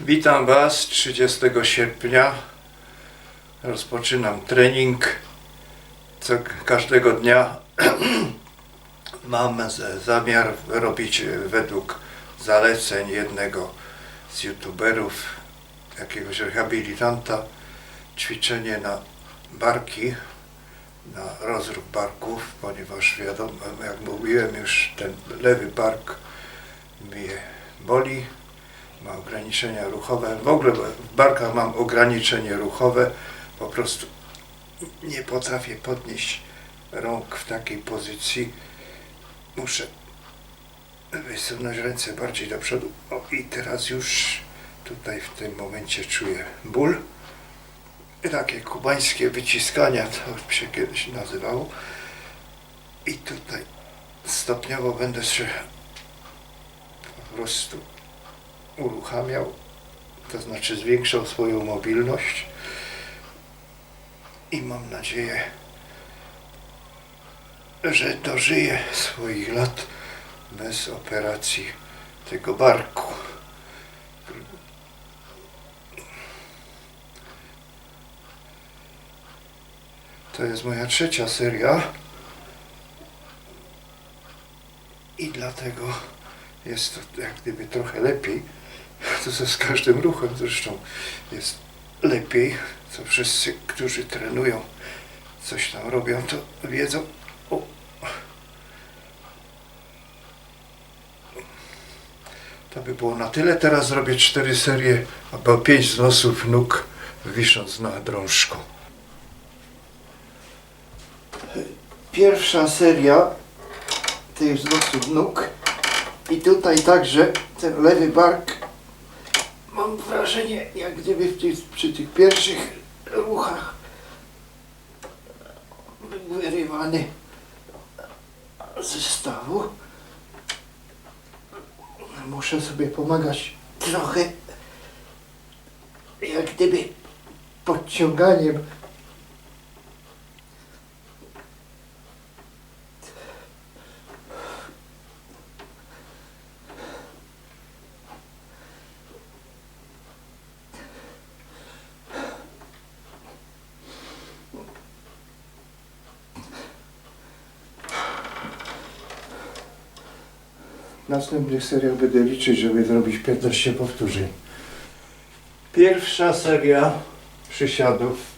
Witam Was 30 sierpnia. Rozpoczynam trening. Co każdego dnia mam zamiar robić według zaleceń jednego z youtuberów, jakiegoś rehabilitanta, ćwiczenie na barki, na rozruch barków, ponieważ wiadomo, jak mówiłem już, ten lewy bark mnie boli ma ograniczenia ruchowe. W ogóle w barkach mam ograniczenie ruchowe. Po prostu nie potrafię podnieść rąk w takiej pozycji. Muszę wysunąć ręce bardziej do przodu. O i teraz już tutaj w tym momencie czuję ból. Takie kubańskie wyciskania, to się kiedyś nazywało. I tutaj stopniowo będę się po prostu uruchamiał, to znaczy zwiększał swoją mobilność i mam nadzieję, że dożyję swoich lat bez operacji tego barku. To jest moja trzecia seria i dlatego jest to jak gdyby trochę lepiej. To ze z każdym ruchem zresztą jest lepiej. Co wszyscy, którzy trenują, coś tam robią, to wiedzą. O. To by było na tyle. Teraz zrobię cztery serie, albo pięć wznosów nóg, wisząc na drążku. Pierwsza seria tych wznosów nóg i tutaj także ten lewy bark mam wrażenie jak gdyby tych, przy tych pierwszych ruchach był wyrywany ze stawu. Muszę sobie pomagać trochę jak gdyby podciąganiem następnych seriach będę liczyć, żeby zrobić 15 powtórzeń. Pierwsza seria przysiadów.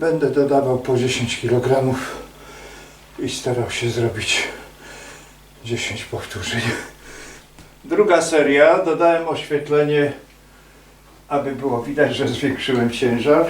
Będę dodawał po 10 kg i starał się zrobić 10 powtórzeń. Druga seria. Dodałem oświetlenie, aby było widać, że zwiększyłem ciężar.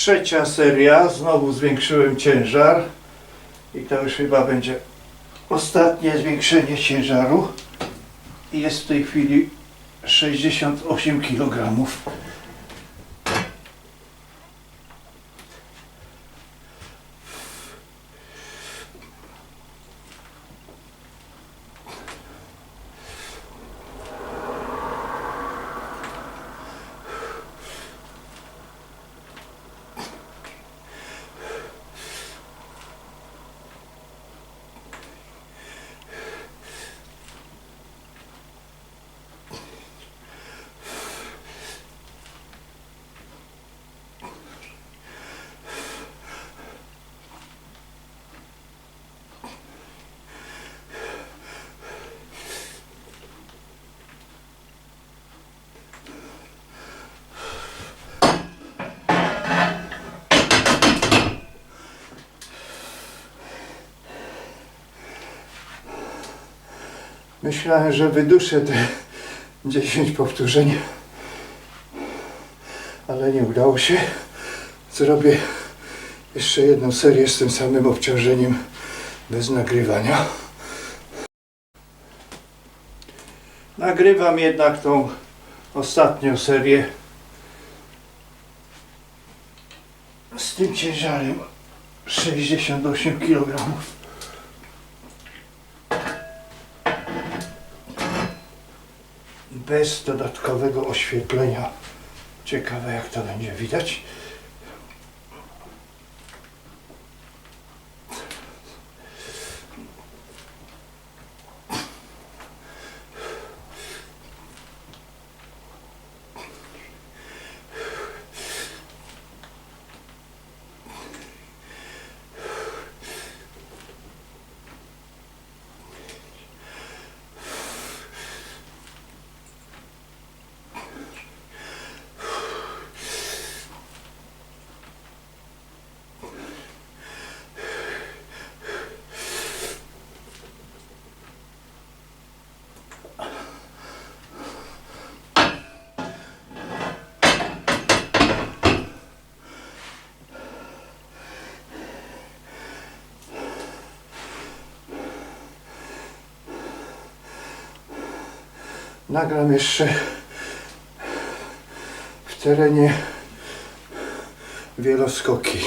Trzecia seria, znowu zwiększyłem ciężar i to już chyba będzie ostatnie zwiększenie ciężaru. I Jest w tej chwili 68 kg. Myślałem, że wyduszę te 10 powtórzeń, ale nie udało się. Zrobię jeszcze jedną serię z tym samym obciążeniem bez nagrywania. Nagrywam jednak tą ostatnią serię z tym ciężarem 68 kg. Bez dodatkowego oświetlenia. Ciekawe jak to będzie widać. Nagram jeszcze w terenie wieloskoki.